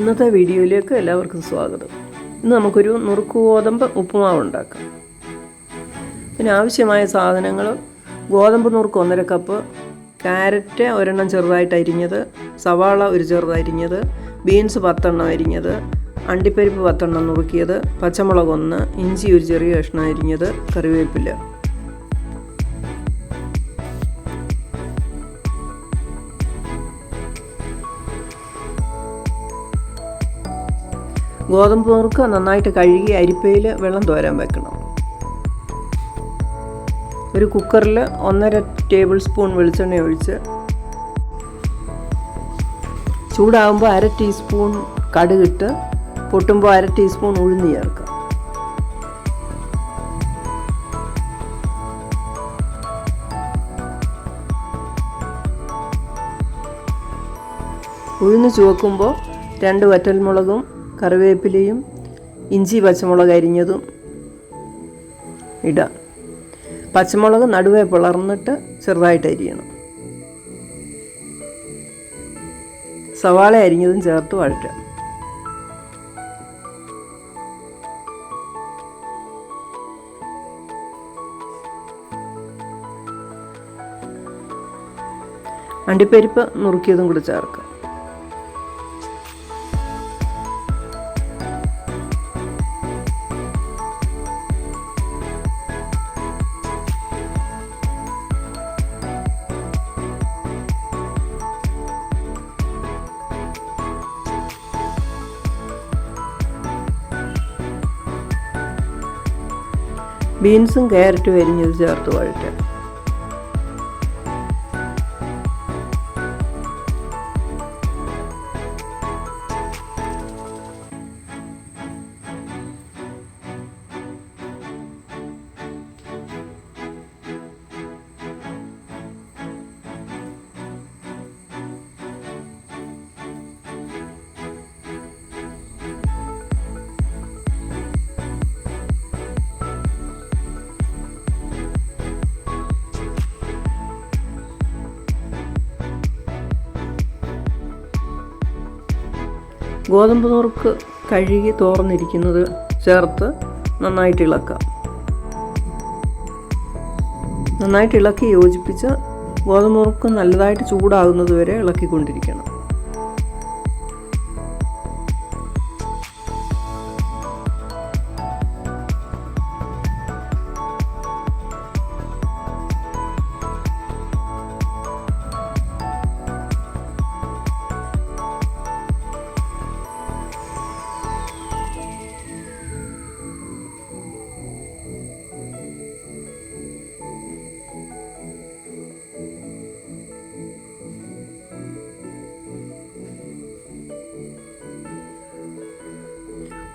ഇന്നത്തെ വീഡിയോയിലേക്ക് എല്ലാവർക്കും സ്വാഗതം. ഇന്ന് നമുക്കൊരു നുറുക്ക് ഗോതമ്പ് ഉപ്പുമാവ് ഉണ്ടാക്കാം പിന്നെ ആവശ്യമായ സാധനങ്ങൾ ഗോതമ്പ് നുറുക്ക് ഒന്നര കപ്പ് ക്യാരറ്റ് ഒരെണ്ണം ചെറുതായിട്ട് അരിഞ്ഞത് സവാള ഒരു ചെറുതരിഞ്ഞത് ബീൻസ് പത്തെണ്ണം അരിഞ്ഞത് അണ്ടിപ്പരിപ്പ് പത്തെണ്ണം നുറുക്കിയത് പച്ചമുളക് ഒന്ന് ഇഞ്ചി ഒരു ചെറിയ കഷ്ണം അരിഞ്ഞത് കറിവേപ്പില. ഗോതമ്പ് നുറുക്ക് നന്നായിട്ട് കഴുകി അരിപ്പയിൽ വെള്ളം തോരാൻ വെക്കണം. ഒരു കുക്കറിൽ ഒന്നര ടേബിൾ സ്പൂൺ വെളിച്ചെണ്ണ ഒഴിച്ച് ചൂടാകുമ്പോൾ അര ടീസ്പൂൺ കടുകിട്ട് പൊട്ടുമ്പോൾ അര ടീസ്പൂൺ ഉഴുന്ന് ചേർക്കുക ഉഴുന്ന് ചുവക്കുമ്പോൾ രണ്ട് വറ്റൽമുളകും കറിവേപ്പിലയും ഇഞ്ചി പച്ചമുളക് അരിഞ്ഞതും ഇടാം. പച്ചമുളക് നടുവേ പിളർന്നിട്ട് ചെറുതായിട്ട് അരിയണം. സവാള അരിഞ്ഞതും ചേർത്ത് വഴറ്റാം. അണ്ടിപ്പരിപ്പ് നുറുക്കിയതും കൂടി ചേർക്കാം. ബീൻസും ക്യാരറ്റും അരിഞ്ഞത് ചേർത്ത് വഴറ്റാം ഗോതമ്പ് നുറുക്ക് കഴുകി തോർന്നിരിക്കുന്നത് ചേർത്ത് നന്നായിട്ട് ഇളക്കാം. നന്നായിട്ട് ഇളക്കി യോജിപ്പിച്ച് ഗോതമ്പ് നുറുക്ക് നല്ലതായിട്ട് ചൂടാകുന്നത് വരെ ഇളക്കിക്കൊണ്ടിരിക്കണം.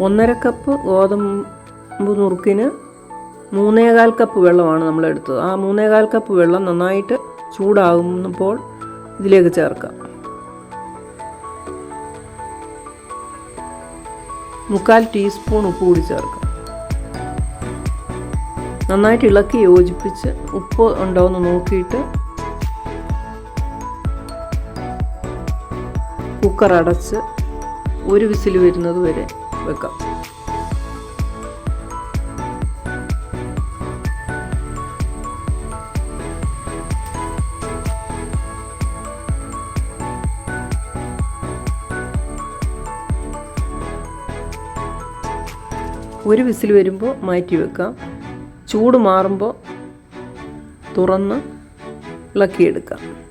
ഒന്നര കപ്പ് ഗോതമ്പ് നുറുക്കിന് മൂന്നേകാൽ കപ്പ് വെള്ളമാണ് നമ്മൾ എടുത്തത്. ആ മൂന്നേകാൽ കപ്പ് വെള്ളം നന്നായിട്ട് ചൂടാകുമ്പോൾ ഇതിലേക്ക് ചേർക്കാം. മുക്കാൽ ടീസ്പൂൺ ഉപ്പ് കൂടി ചേർക്കാം. നന്നായിട്ട് ഇളക്കി യോജിപ്പിച്ച് ഉപ്പ് ഉണ്ടോ എന്ന് നോക്കിയിട്ട് കുക്കർ അടച്ച് ഒരു വിസിൽ വരുന്നത് വരെ വെക്കാം. ഒരു വിസിൽ വരുമ്പോൾ മാറ്റി വെക്കാം. ചൂട് മാറുമ്പോൾ തുറന്ന് ഇളക്കിയെടുക്കാം.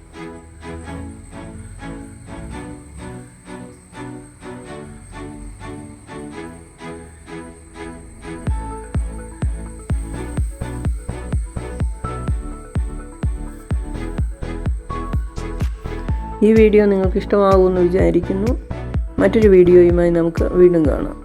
ഈ വീഡിയോ നിങ്ങൾക്ക് ഇഷ്ടമാകുമെന്ന് വിചാരിക്കുന്നു. മറ്റൊരു വീഡിയോയുമായി നമുക്ക് വീണ്ടും കാണാം.